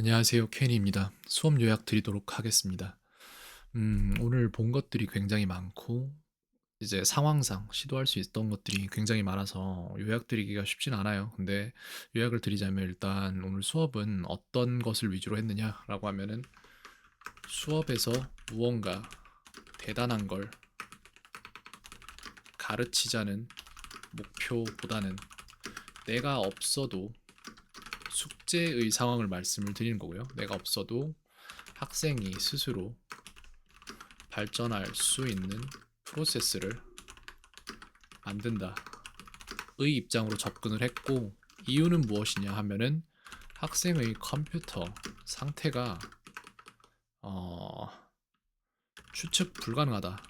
안녕하세요. 케니입니다. 수업 요약 드리도록 하겠습니다. 음, 오늘 본 것들이 굉장히 많고, 이제 상황상 시도할 수 있던 것들이 굉장히 많아서 요약 드리기가 쉽진 않아요. 근데 요약을 드리자면 일단 오늘 수업은 어떤 것을 위주로 했느냐라고 하면은 수업에서 무언가 대단한 걸 가르치자는 목표보다는 내가 없어도 숙제의 상황을 말씀을 드리는 거고요. 내가 없어도 학생이 스스로 발전할 수 있는 프로세스를 만든다. 의 입장으로 접근을 했고 이유는 무엇이냐 하면은 학생의 컴퓨터 상태가 어, 추측 불가능하다.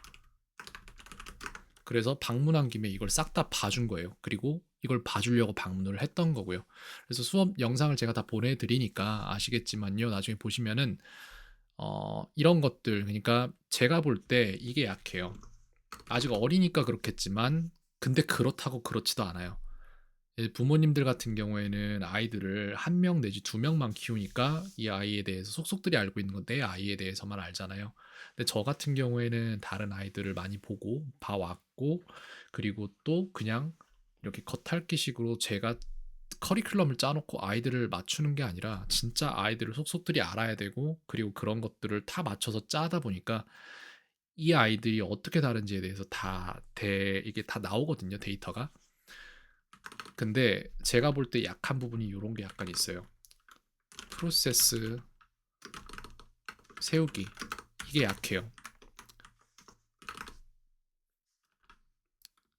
그래서 방문한 김에 이걸 싹 다 봐준 거예요. 그리고 이걸 봐주려고 방문을 했던 거고요. 그래서 수업 영상을 제가 다 보내드리니까 아시겠지만요. 나중에 보시면은 어, 이런 것들 그러니까 제가 볼 때 이게 약해요. 아직 어리니까 그렇겠지만 근데 그렇다고 그렇지도 않아요. 부모님들 같은 경우에는 아이들을 한 명 내지 두 명만 키우니까 이 아이에 대해서 속속들이 알고 있는 건내 아이에 대해서만 알잖아요. 근데 저 같은 경우에는 다른 아이들을 많이 보고 봐왔고 그리고 또 그냥 이렇게 겉핥기식으로 제가 커리큘럼을 짜놓고 아이들을 맞추는 게 아니라 진짜 아이들을 속속들이 알아야 되고 그리고 그런 것들을 다 맞춰서 짜다 보니까 이 아이들이 어떻게 다른지에 대해서 다 대, 이게 다 나오거든요 데이터가 근데 제가 볼 때 약한 부분이 이런 게 약간 있어요. 프로세스 세우기. 이게 약해요.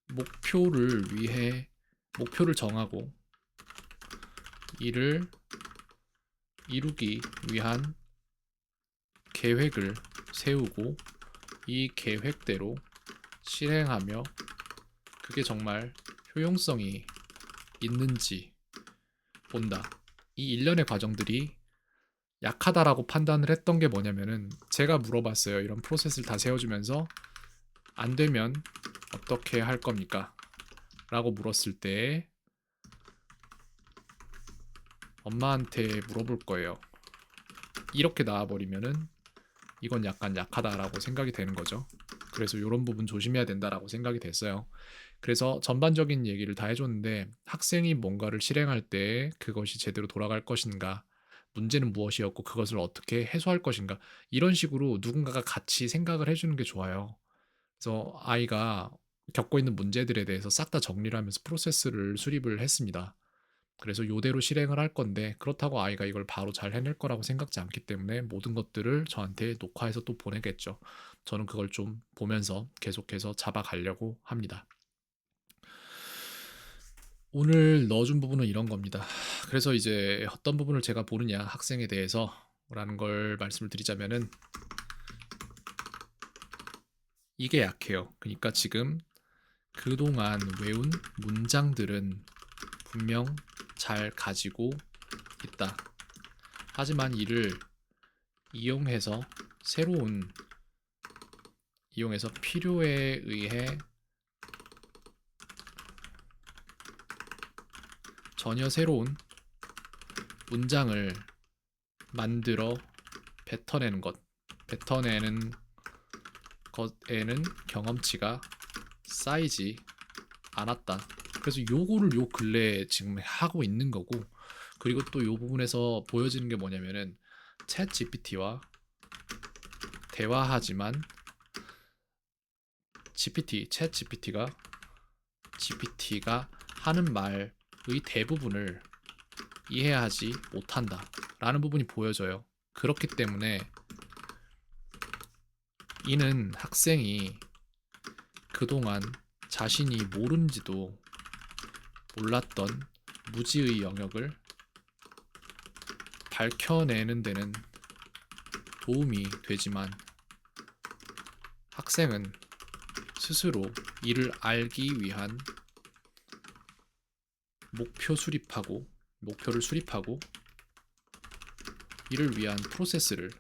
목표를 위해 목표를 정하고 이를 이루기 위한 계획을 세우고 이 계획대로 실행하며 그게 정말 효용성이 있는지 본다. 이 일련의 과정들이 약하다라고 판단을 했던 게 뭐냐면은 제가 물어봤어요. 이런 프로세스를 다 세워주면서 안 되면 어떻게 할 겁니까? 라고 물었을 때 엄마한테 물어볼 거예요. 이렇게 나와버리면은 이건 약간 약하다라고 생각이 되는 거죠. 그래서 이런 부분 조심해야 된다라고 생각이 됐어요. 그래서 전반적인 얘기를 다 해줬는데 학생이 뭔가를 실행할 때 그것이 제대로 돌아갈 것인가 문제는 무엇이었고 그것을 어떻게 해소할 것인가 이런 식으로 누군가가 같이 생각을 해주는 게 좋아요. 그래서 아이가 겪고 있는 문제들에 대해서 싹 다 정리를 하면서 프로세스를 수립을 했습니다. 그래서 요대로 실행을 할 건데 그렇다고 아이가 이걸 바로 잘 해낼 거라고 생각지 않기 때문에 모든 것들을 저한테 녹화해서 또 보내겠죠. 저는 그걸 좀 보면서 계속해서 잡아가려고 합니다. 오늘 넣어준 부분은 이런 겁니다. 그래서 이제 어떤 부분을 제가 보느냐 학생에 대해서 라는 걸 말씀을 드리자면은 이게 약해요. 그러니까 지금 그동안 외운 문장들은 분명 잘 가지고 있다. 하지만 이를 이용해서 새로운 이용해서 필요에 의해 전혀 새로운 문장을 만들어 뱉어내는 것, 뱉어내는 것에는 경험치가 쌓이지 않았다. 그래서 요거를 요 근래에 지금 하고 있는 거고 그리고 또 요 부분에서 보여지는 게 뭐냐면은 챗 GPT와 대화하지만 GPT, 챗 GPT가 GPT가 하는 말의 대부분을 이해하지 못한다 라는 부분이 보여져요. 그렇기 때문에 이는 학생이 그동안 자신이 모른지도 몰랐던 무지의 영역을 밝혀내는 데는 도움이 되지만 학생은 스스로 이를 알기 위한 목표 수립하고 목표를 수립하고 이를 위한 프로세스를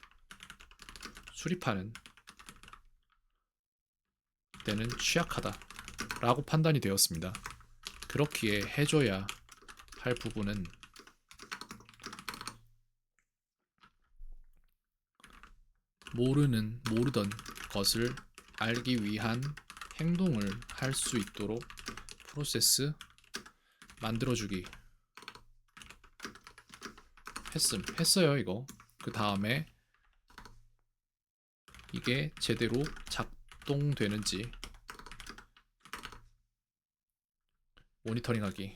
수립하는 때는 취약하다 라고 판단이 되었습니다. 그렇기에 해줘야 할 부분은 모르는 모르던 것을 알기 위한 행동을 할 수 있도록 프로세스 만들어주기 했음 했어요 이거. 그 다음에 이게 제대로 작동되는지 모니터링하기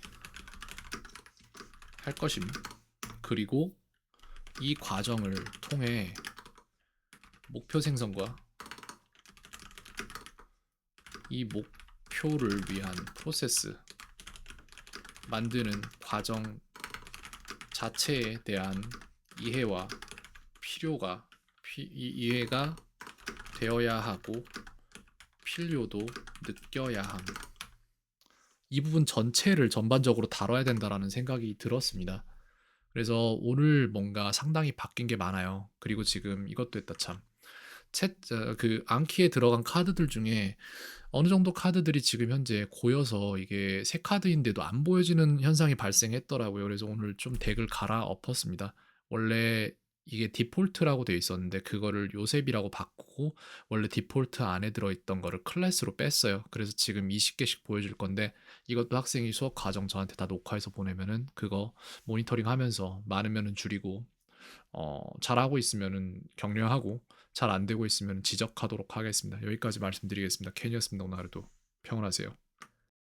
할 것임. 그리고 이 과정을 통해 목표 생성과 이 목표를 위한 프로세스 만드는 과정 자체에 대한 이해와 필요가 피- 이- 이해가 되어야 하고 필요도 느껴야 함. 이 부분 전체를 전반적으로 다뤄야 된다라는 생각이 들었습니다. 그래서 오늘 뭔가 상당히 바뀐 게 많아요. 그리고 지금 이것도 했다 참. 챗, 어, 그 안키에 들어간 카드들 중에 어느 정도 카드들이 지금 현재 고여서 이게 새 카드인데도 안 보여지는 현상이 발생했더라고요. 그래서 오늘 좀 덱을 갈아 엎었습니다. 원래 이게 디폴트라고 되어 있었는데 그거를 요셉이라고 바꾸고 원래 디폴트 안에 들어있던 거를 클래스로 뺐어요. 그래서 지금 20개씩 보여줄 건데 이것도 학생이 수업 과정 저한테 다 녹화해서 보내면은 그거 모니터링 하면서 많으면은 줄이고 어, 잘하고 있으면은 격려하고 잘 안 되고 있으면 지적하도록 하겠습니다. 여기까지 말씀드리겠습니다. 캔이었습니다. 오늘 하루도 평안하세요.